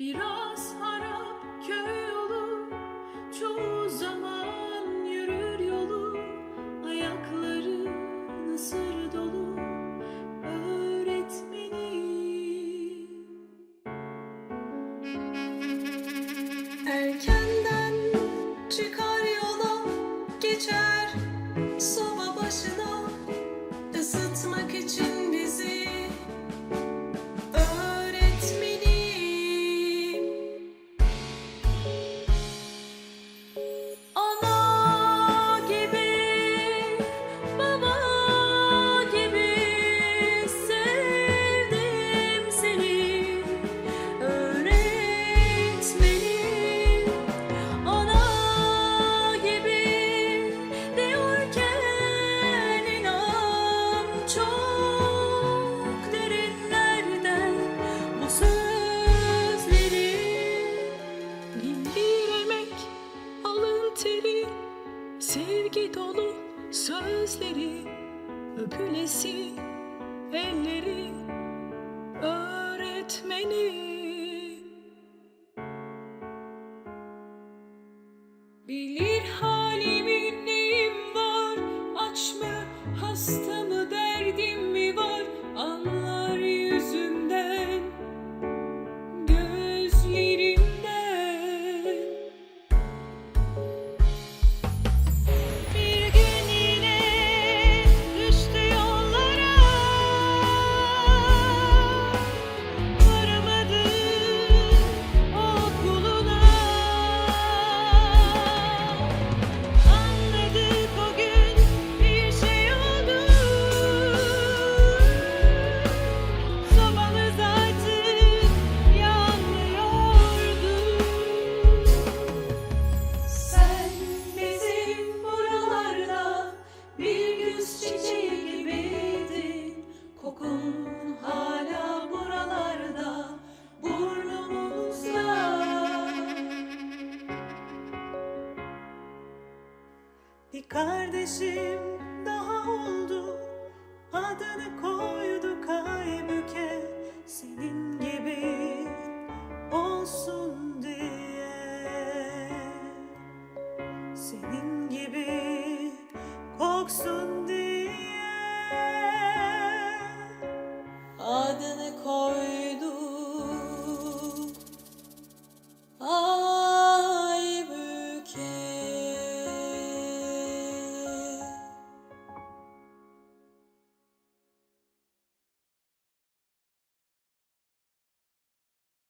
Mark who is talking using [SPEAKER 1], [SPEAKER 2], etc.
[SPEAKER 1] Biraz harap köy yolu Çoğu zaman yürür yolu. Ayakları nasır dolu Öğretmenim Erken sözleri öpülesi elleri öğretmeni kardeşim daha oldu. Adını koyduk Aybüke Senin gibi olsun diye. Senin gibi koksun